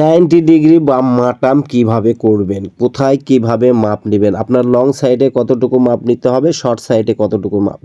Ninety degree বা মাটাম কীভাবে করবেন? কোথায় কীভাবে মাপ নেবেন? আপনার লং সাইডে কতটুকু মাপ নিতে হবে? শর্ট সাইডে কতটুকু মাপ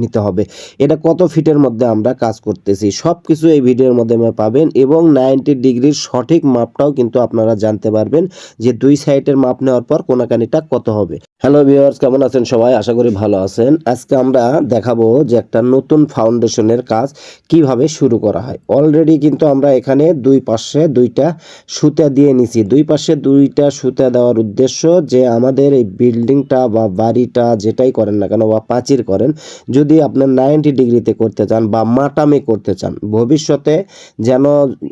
নিতে হবে? এটা কত ফিটের মধ্যে আমরা কাজ করতেছি? সব কিছু এই ভিডিওর মাধ্যমে পাবেন এবং নাইনটি ডিগ্রির সঠিক মাপটাও কিন্তু আপনারা জানতে পারবেন যে দুই সাইডের মাপ নেওয়ার পর কোনাকানিটা কত হবে। হ্যালো ভিউয়ার্স কেমন আছেন সবাই? আশা করি ভালো আছেন। আজকে আমরা দেখাবো যে একটা নতুন ফাউন্ডেশনের কাজ কীভাবে শুরু করা হয়। অলরেডি কিন্তু আমরা এখানে দুই পাশে দুইটা সুতা দিয়ে নিছি। দুই পাশে দুইটা সুতা দেওয়ার উদ্দেশ্য যে আমাদের এই বিল্ডিংটা বা বাড়িটা যেটাই করেন না কেন বা পাঁচির করেন, যদি আপনার নাইনটি ডিগ্রিতে করতে চান বা মাটামে করতে চান, ভবিষ্যতে যেন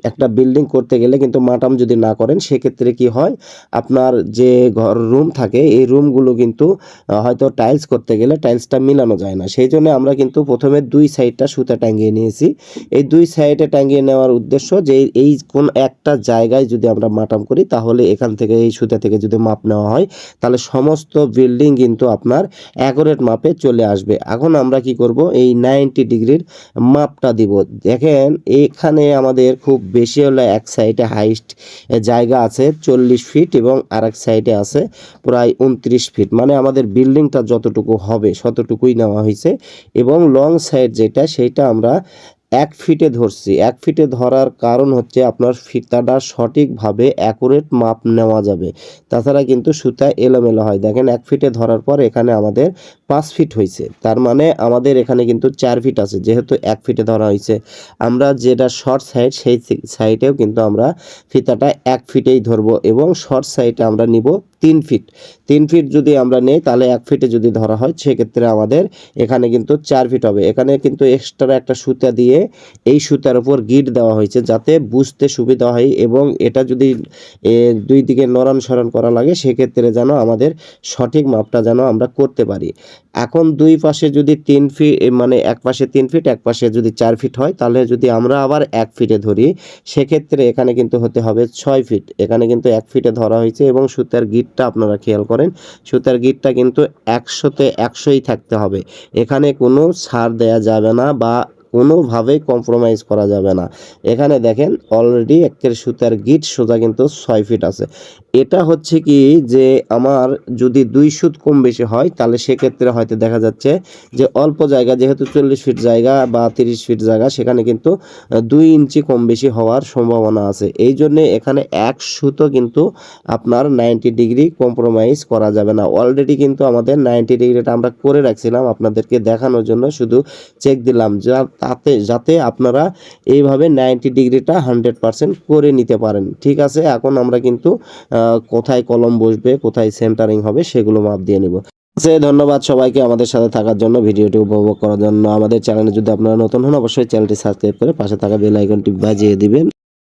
একটা বিল্ডিং করতে গেলে কিন্তু মাটাম যদি না করেন, সেক্ষেত্রে কি হয়, আপনার যে ঘর রুম থাকে, এই রুমগুলো কিন্তু হয়তো টাইলস করতে গেলে টাইলসটা মিলানো যায় না। সেই জন্য আমরা কিন্তু প্রথমে দুই সাইডটা সুতা টাঙ্গিয়ে নিয়েছি। এই দুই সাইডে টাঙ্গিয়ে নেওয়ার উদ্দেশ্য যে এই- কোন একটা জায়গায় যদি আমরা মাটাম করি, তাহলে এখান থেকে, এই সুতা থেকে যদি মাপ নেওয়া হয়, তাহলে সমস্ত বিল্ডিং কিন্তু আপনার অ্যাকোরেট মাপে চলে আসবে। এখন আমরা কি করব? এই নাইনটি ডিগ্রির মাপটা দিব। দেখেন, এখানে আমাদের খুব বেশি হলে এক সাইডে হাইস্ট জায়গা আছে চল্লিশ ফিট এবং আরেক সাইডে আছে প্রায় উনত্রিশ ফিট মানে আমাদের বিল্ডিংটা যতটুকু হবে ততটুকুই নেওয়া হয়েছে এবং লং সাইড যেটা সেইটা আমরা এক ফিটে ধরছি। এক ফিটে ধরার কারণ হচ্ছে আপনার ফিতাটা সঠিকভাবে অ্যাকুরেট মাপ নেওয়া যাবে। তাছাড়া কিন্তু সুতা এলোমেলো হয়। দেখেন, এক ফিটে ধরার পর এখানে আমাদের পাঁচ ফিট হয়েছে তার মানে আমাদের এখানে কিন্তু চার ফিট আছে। যেহেতু এক ফিটে ধরা হয়েছে আমরা যেটা শর্ট সাইড সেই সাইডেও কিন্তু আমরা ফিতাটা এক ফিটেই ধরবো এবং শর্ট সাইডে আমরা নিব তিন ফিট তিন ফিট যদি আমরা নেই, তাহলে এক ফিটে যদি ধরা হয়, সেক্ষেত্রে আমাদের এখানে কিন্তু চার ফিট হবে। এখানে কিন্তু এক্সট্রা একটা সুতা দিয়ে এই সুতার উপর গিট দেওয়া হয়েছে যাতে বুঝতে সুবিধা হয় এবং এটা যদি দুই দিকে নরম সরণ করা লাগে, সেক্ষেত্রে যেন আমাদের সঠিক মাপটা যেন আমরা করতে পারি। এখন দুই পাশে যদি তিন ফিট মানে এক পাশে তিন ফিট এক পাশে যদি চার ফিট হয়, তাহলে যদি আমরা আবার এক ফিটে ধরি, সেক্ষেত্রে এখানে কিন্তু হতে হবে ছয় ফিট এখানে কিন্তু এক ফিটে ধরা হয়েছে এবং সুতার গিটটা আপনারা খেয়াল করেন, সুতার গিটটা কিন্তু একশোতে একশোই থাকতে হবে। এখানে কোনো ছাড় দেয়া যাবে না বা কোনোভাবেই কম্প্রোমাইজ করা যাবে না। এখানে দেখেন অলরেডি একের সুতার গিট সোজা কিন্তু ছয় ফিট আছে। এটা হচ্ছে কি যে আমার যদি দুই সুত কম বেশি হয়, তাহলে সেক্ষেত্রে হয়তো দেখা যাচ্ছে যে অল্প জায়গা, যেহেতু চল্লিশ ফিট জায়গা বা তিরিশ ফিট জায়গা, সেখানে কিন্তু দুই ইঞ্চি কম বেশি হওয়ার সম্ভাবনা আছে। এই জন্যে এখানে এক সুতো কিন্তু আপনার নাইনটি ডিগ্রি কম্প্রোমাইজ করা যাবে না। অলরেডি কিন্তু আমাদের নাইনটি ডিগ্রিটা আমরা করে রাখছিলাম আপনাদেরকে দেখানোর জন্য। শুধু চেক দিলাম। যা তাতে যাতে আপনারা এইভাবে নাইনটি ডিগ্রিটা হান্ড্রেড পারসেন্ট করে নিতে পারেন। ঠিক আছে? এখন আমরা কিন্তু কোথায় কলম বসবে, কোথায় সেন্টারিং হবে সেগুলো মাপ দিয়ে নিব। সে, ধন্যবাদ সবাইকে আমাদের সাথে থাকার জন্য, ভিডিওটি উপভোগ করার জন্য। আমাদের চ্যানেলে যদি আপনারা নতুন হন, অবশ্যই চ্যানেলটি সাবস্ক্রাইব করে পাশে থাকা বেল আইকনটি বাজিয়ে দিবেন।